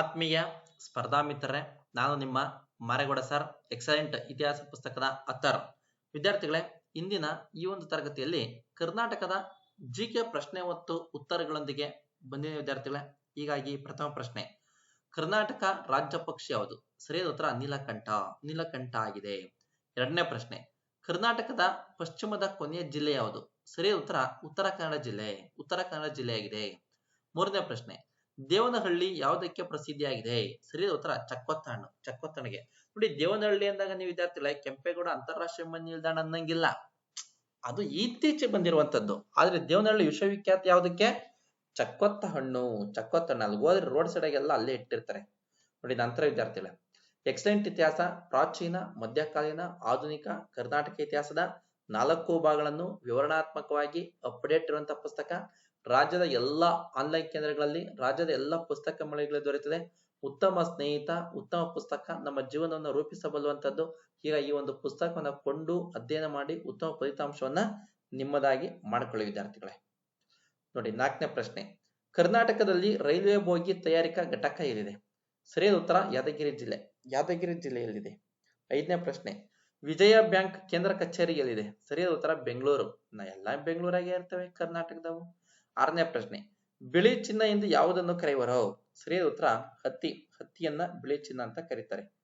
ಆತ್ಮೀಯ ಸ್ಪರ್ಧಾ ಮಿತ್ರರೇ, ನಾನು ನಿಮ್ಮ ಮಾರೇಗೌಡ ಸರ್, ಎಕ್ಸಲೆಂಟ್ ಇತಿಹಾಸ ಪುಸ್ತಕದ ಅತ್ತರ್. ವಿದ್ಯಾರ್ಥಿಗಳೇ, ಇಂದಿನ ಈ ಒಂದು ತರಗತಿಯಲ್ಲಿ ಕರ್ನಾಟಕದ ಜಿಕೆ ಪ್ರಶ್ನೆ ಮತ್ತು ಉತ್ತರಗಳೊಂದಿಗೆ ಬಂದಿನ ವಿದ್ಯಾರ್ಥಿಗಳೇ, ಹೀಗಾಗಿ ಪ್ರಥಮ ಪ್ರಶ್ನೆ. ಕರ್ನಾಟಕ ರಾಜ್ಯ ಪಕ್ಷಿ ಯಾವುದು? ಸರಿಯಾದ ಉತ್ತರ ನೀಲಕಂಠ ನೀಲಕಂಠ ಆಗಿದೆ. ಎರಡನೇ ಪ್ರಶ್ನೆ, ಕರ್ನಾಟಕದ ಪಶ್ಚಿಮದ ಕೊನೆಯ ಜಿಲ್ಲೆ ಯಾವುದು? ಸರಿಯಾದ ಉತ್ತರ ಉತ್ತರ ಕನ್ನಡ ಜಿಲ್ಲೆ, ಉತ್ತರ ಕನ್ನಡ ಜಿಲ್ಲೆಯಾಗಿದೆ. ಮೂರನೇ ಪ್ರಶ್ನೆ ದೇವನಹಳ್ಳಿ ಯಾವುದಕ್ಕೆ ಪ್ರಸಿದ್ಧಿಯಾಗಿದೆ? ಸರಿಯಾದ ಉತ್ತರ ಚಕ್ಕೊತ್ತಣ್ಣು ಹಣ್ಣು ಚಕ್ಕೊತ್ತಣಿಗೆ. ನೋಡಿ, ದೇವನಹಳ್ಳಿ ಅಂದಾಗ ನೀವು ವಿದ್ಯಾರ್ಥಿಗಳೇ, ಕೆಂಪೇಗೌಡ ಅಂತಾರಾಷ್ಟ್ರೀಯ ವಿಮಾನ ನಿಲ್ದಾಣ ಅನ್ನಂಗಿಲ್ಲ. ಅದು ಇತ್ತೀಚೆಗೆ ಬಂದಿರುವಂತದ್ದು ಆದ್ರೆ ದೇವನಹಳ್ಳಿ ವಿಶ್ವವಿಖ್ಯಾತ ಯಾವುದಕ್ಕೆ? ಚಕ್ಕೊತ್ತ ಹಣ್ಣು ಚಕ್ಕೊತ್ತ ಹಣ್ಣು ಅಲ್ಲಿ ಹೋದ್ರೆ ರೋಡ್ ಸೈಡ್ ಎಲ್ಲ ಅಲ್ಲೇ ಇಟ್ಟಿರ್ತಾರೆ. ನೋಡಿ, ನಂತರ ವಿದ್ಯಾರ್ಥಿಗಳೇ ಎಕ್ಸಲೆಂಟ್ ಇತಿಹಾಸ, ಪ್ರಾಚೀನ, ಮಧ್ಯಕಾಲೀನ, ಆಧುನಿಕ, ಕರ್ನಾಟಕ ಇತಿಹಾಸದ ನಾಲ್ಕು ಭಾಗಗಳನ್ನು ವಿವರಣಾತ್ಮಕವಾಗಿ ಅಪ್ಡೇಟ್ ಇರುವಂತಹ ಪುಸ್ತಕ. ರಾಜ್ಯದ ಎಲ್ಲಾ ಆನ್ಲೈನ್ ಕೇಂದ್ರಗಳಲ್ಲಿ, ರಾಜ್ಯದ ಎಲ್ಲ ಪುಸ್ತಕ ಮಳಿಗೆಗಳಲ್ಲಿ ದೊರೆಯುತ್ತದೆ. ಉತ್ತಮ ಸ್ನೇಹಿತ, ಉತ್ತಮ ಪುಸ್ತಕ ನಮ್ಮ ಜೀವನವನ್ನು ರೂಪಿಸಬಲ್ಲುವಂತದ್ದು. ಈಗ ಈ ಒಂದು ಪುಸ್ತಕವನ್ನು ಕೊಂಡು ಅಧ್ಯಯನ ಮಾಡಿ ಉತ್ತಮ ಫಲಿತಾಂಶವನ್ನ ನಿಮ್ಮದಾಗಿ ಮಾಡಿಕೊಳ್ಳಿ ವಿದ್ಯಾರ್ಥಿಗಳೇ. ನೋಡಿ, ನಾಲ್ಕನೇ ಪ್ರಶ್ನೆ. ಕರ್ನಾಟಕದಲ್ಲಿ ರೈಲ್ವೆ ಬೋಗಿ ತಯಾರಿಕಾ ಘಟಕ ಎಲ್ಲಿದೆ? ಸರಿಯಾದ ಉತ್ತರ ಯಾದಗಿರಿ ಜಿಲ್ಲೆ. ಯಾದಗಿರಿ ಜಿಲ್ಲೆಯಲ್ಲಿದೆ. ಐದನೇ ಪ್ರಶ್ನೆ. ವಿಜಯ ಬ್ಯಾಂಕ್ ಕೇಂದ್ರ ಕಚೇರಿ ಎಲ್ಲಿದೆ? ಸರಿಯಾದ ಉತ್ತರ ಬೆಂಗಳೂರು. ನಾ ಎಲ್ಲಾ ಬೆಂಗಳೂರಾಗೆ ಇರ್ತವೆ, ಕರ್ನಾಟಕದವು. ಆರನೇ ಪ್ರಶ್ನೆ, ಬಿಳಿ ಚಿನ್ನ ಎಂದು ಯಾವುದನ್ನು ಕರೆಯುವರು? ಸರಿಯಾದ ಉತ್ತರ, ಹತ್ತಿ. ಹತ್ತಿಯನ್ನ ಬಿಳಿ ಚಿನ್ನ ಅಂತ ಕರೀತಾರೆ.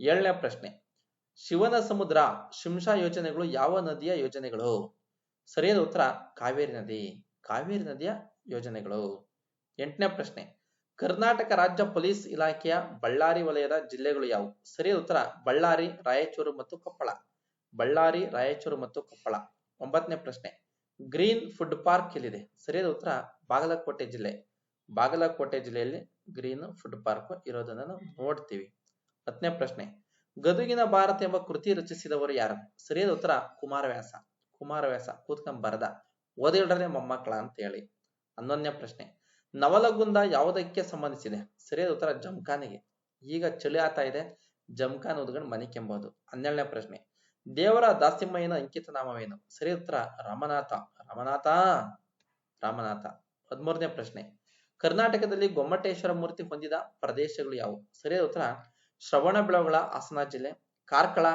ಏಳನೇ ಪ್ರಶ್ನೆ, ಶಿವನ ಸಮುದ್ರ, ಶಿಂಷಾ ಯೋಜನೆಗಳು ಯಾವ ನದಿಯ ಯೋಜನೆಗಳು? ಸರಿಯಾದ ಉತ್ತರ, ಕಾವೇರಿ ನದಿ. ಕಾವೇರಿ ನದಿಯ ಯೋಜನೆಗಳು. ಎಂಟನೇ ಪ್ರಶ್ನೆ, ಕರ್ನಾಟಕ ರಾಜ್ಯ ಪೊಲೀಸ್ ಇಲಾಖೆಯ ಬಳ್ಳಾರಿ ವಲಯದ ಜಿಲ್ಲೆಗಳು ಯಾವುವು? ಸರಿಯಾದ ಉತ್ತರ, ಬಳ್ಳಾರಿ, ರಾಯಚೂರು ಮತ್ತು ಕೊಪ್ಪಳ. ಬಳ್ಳಾರಿ, ರಾಯಚೂರು ಮತ್ತು ಕೊಪ್ಪಳ. ಒಂಬತ್ತನೇ ಪ್ರಶ್ನೆ ಗ್ರೀನ್ ಫುಡ್ ಪಾರ್ಕ್ ಎಲ್ಲಿದೆ? ಸರಿಯಾದ ಉತ್ತರ ಬಾಗಲಕೋಟೆ ಜಿಲ್ಲೆ. ಬಾಗಲಕೋಟೆ ಜಿಲ್ಲೆಯಲ್ಲಿ ಗ್ರೀನ್ ಫುಡ್ ಪಾರ್ಕ್ ಇರೋದನ್ನ ನಾವು ನೋಡ್ತೀವಿ. ಹತ್ತನೇ ಪ್ರಶ್ನೆ, ಗದುಗಿನ ಭಾರತ ಎಂಬ ಕೃತಿ ರಚಿಸಿದವರು ಯಾರು? ಸರಿಯಾದ ಉತ್ತರ ಕುಮಾರವ್ಯಾಸ. ಕುಮಾರವ್ಯಾಸ ಕೂತ್ಕೊಂಡ್ ಬರದ ಓದಿಡ್ರೆ ಮೊಮ್ಮಕ್ಕಳ ಅಂತ ಹೇಳಿ ಹನ್ನೊಂದನೇ ಪ್ರಶ್ನೆ, ನವಲಗುಂದ ಯಾವುದಕ್ಕೆ ಸಂಬಂಧಿಸಿದೆ? ಸರಿಯಾದ ಉತ್ತರ ಜಮ್ಖಾನಿಗೆ. ಈಗ ಚಳಿ ಆತಾ ಇದೆ, ಜಮ್ಖಾನ್ ಓದ್ಕೊಂಡು ಮನೆ ಕೆಂಬೋದು ಹನ್ನೆರಡನೇ ಪ್ರಶ್ನೆ ದೇವರ ದಾಸಿಮಯ್ಯನ ಅಂಕಿತ ನಾಮವೇನು ಸರಿ ಉತ್ತರ, ರಾಮನಾಥ. ರಾಮನಾಥ? ರಾಮನಾಥ. ಹದಿಮೂರನೇ ಪ್ರಶ್ನೆ. ಕರ್ನಾಟಕದಲ್ಲಿ ಗೊಮ್ಮಟೇಶ್ವರ ಮೂರ್ತಿ ಹೊಂದಿದ ಪ್ರದೇಶಗಳು ಯಾವುವು? ಸರಿಯಾದ ಉತ್ತರ ಶ್ರವಣಬೆಳಗೊಳ ಹಾಸನ ಜಿಲ್ಲೆ, ಕಾರ್ಕಳ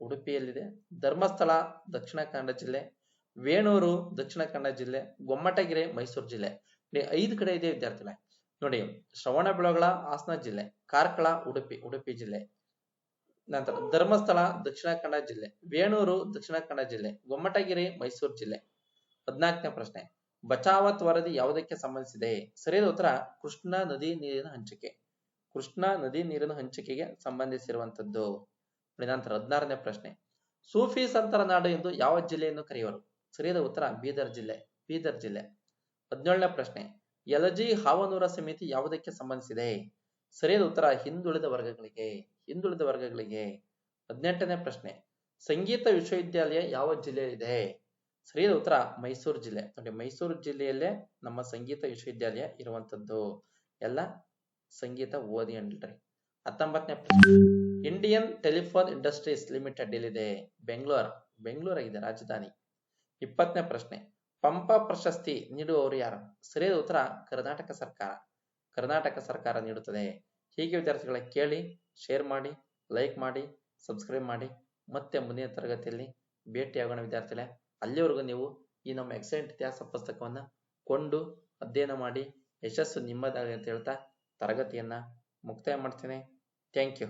ಉಡುಪಿಯಲ್ಲಿದೆ, ಧರ್ಮಸ್ಥಳ ದಕ್ಷಿಣ ಕನ್ನಡ ಜಿಲ್ಲೆ, ವೇಣೂರು ದಕ್ಷಿಣ ಕನ್ನಡ ಜಿಲ್ಲೆ, ಗೊಮ್ಮಟಗಿರೆ ಮೈಸೂರು ಜಿಲ್ಲೆ. ನೋಡಿ, ಐದು ಕಡೆ ಇದೆ ವಿದ್ಯಾರ್ಥಿಗಳೇ. ನೋಡಿ ಶ್ರವಣಬೆಳಗೊಳ ಹಾಸನ ಜಿಲ್ಲೆ, ಕಾರ್ಕಳ ಉಡುಪಿ ಉಡುಪಿ ಜಿಲ್ಲೆ. ನಂತರ ಧರ್ಮಸ್ಥಳ, ದಕ್ಷಿಣ ಕನ್ನಡ ಜಿಲ್ಲೆ, ವೇಣೂರು, ದಕ್ಷಿಣ ಕನ್ನಡ ಜಿಲ್ಲೆ, ಗೊಮ್ಮಟಗಿರಿ, ಮೈಸೂರು ಜಿಲ್ಲೆ. ಹದಿನಾಲ್ಕನೇ ಪ್ರಶ್ನೆ ಬಚಾವತ್ ವರದಿ ಯಾವುದಕ್ಕೆ ಸಂಬಂಧಿಸಿದೆ? ಸರಿಯಾದ ಉತ್ತರ, ಕೃಷ್ಣಾ ನದಿ ನೀರಿನ ಹಂಚಿಕೆ. ಕೃಷ್ಣಾ ನದಿ ನೀರಿನ ಹಂಚಿಕೆಗೆ ಸಂಬಂಧಿಸಿರುವಂತದ್ದು. ನಂತರ ಹದಿನಾರನೇ ಪ್ರಶ್ನೆ, ಸೂಫಿ ಸಂತರ ನಾಡು ಎಂದು ಯಾವ ಜಿಲ್ಲೆಯನ್ನು ಕರೆಯುವರು? ಸರಿಯಾದ ಉತ್ತರ, ಬೀದರ್ ಜಿಲ್ಲೆ ಬೀದರ್ ಜಿಲ್ಲೆ. ಹದಿನೇಳನೇ ಪ್ರಶ್ನೆ ಯಲಜಿ ಹಾವನೂರ ಸಮಿತಿ ಯಾವುದಕ್ಕೆ ಸಂಬಂಧಿಸಿದೆ? ಸರಿಯಾದ ಉತ್ತರ ಹಿಂದುಳಿದ ವರ್ಗಗಳಿಗೆ ಹಿಂದುಳಿದ ವರ್ಗಗಳಿಗೆ ಹದಿನೆಂಟನೇ ಪ್ರಶ್ನೆ. ಸಂಗೀತ ವಿಶ್ವವಿದ್ಯಾಲಯ ಯಾವ ಜಿಲ್ಲೆಯಲ್ಲಿದೆ? ಸರಿಯಾದ ಉತ್ತರ ಮೈಸೂರು ಜಿಲ್ಲೆ. ನೋಡಿ, ಮೈಸೂರು ಜಿಲ್ಲೆಯಲ್ಲೇ ನಮ್ಮ ಸಂಗೀತ ವಿಶ್ವವಿದ್ಯಾಲಯ ಇರುವಂತದ್ದು ಎಲ್ಲ ಸಂಗೀತ ಓದಿ ಅಂಡ್ರಿ ಹತ್ತೊಂಬತ್ತನೇ ಪ್ರಶ್ನೆ. ಇಂಡಿಯನ್ ಟೆಲಿಫೋನ್ ಇಂಡಸ್ಟ್ರೀಸ್ ಲಿಮಿಟೆಡ್ ಎಲ್ಲಿದೆ? ಬೆಂಗಳೂರು. ಬೆಂಗಳೂರು ಆಗಿದೆ ರಾಜಧಾನಿ. ಇಪ್ಪತ್ತನೇ ಪ್ರಶ್ನೆ. ಪಂಪ ಪ್ರಶಸ್ತಿ ನೀಡುವವರು ಯಾರು? ಸರಿಯಾದ ಉತ್ತರ ಕರ್ನಾಟಕ ಸರ್ಕಾರ. ಕರ್ನಾಟಕ ಸರ್ಕಾರ ನೀಡುತ್ತದೆ. ಹೀಗೆ ವಿದ್ಯಾರ್ಥಿಗಳ ಕೇಳಿ ಶೇರ್ ಮಾಡಿ ಲೈಕ್ ಮಾಡಿ ಸಬ್ಸ್ಕ್ರೈಬ್ ಮಾಡಿ. ಮತ್ತೆ ಮುಂದಿನ ತರಗತಿಯಲ್ಲಿ ಭೇಟಿಯಾಗೋಣ ವಿದ್ಯಾರ್ಥಿಗಳೇ. ಅಲ್ಲಿವರೆಗೂ ನೀವು ಈ ನಮ್ಮ ಎಕ್ಸಲೆಂಟ್ ಇತಿಹಾಸ ಪುಸ್ತಕವನ್ನ ಕೊಂಡು ಅಧ್ಯಯನ ಮಾಡಿ, ಯಶಸ್ಸು ನಿಮ್ಮದಾಗಲಿ ಅಂತ ಹೇಳ್ತಾ ತರಗತಿಯನ್ನ ಮುಕ್ತಾಯ ಮಾಡ್ತೇನೆ. Thank you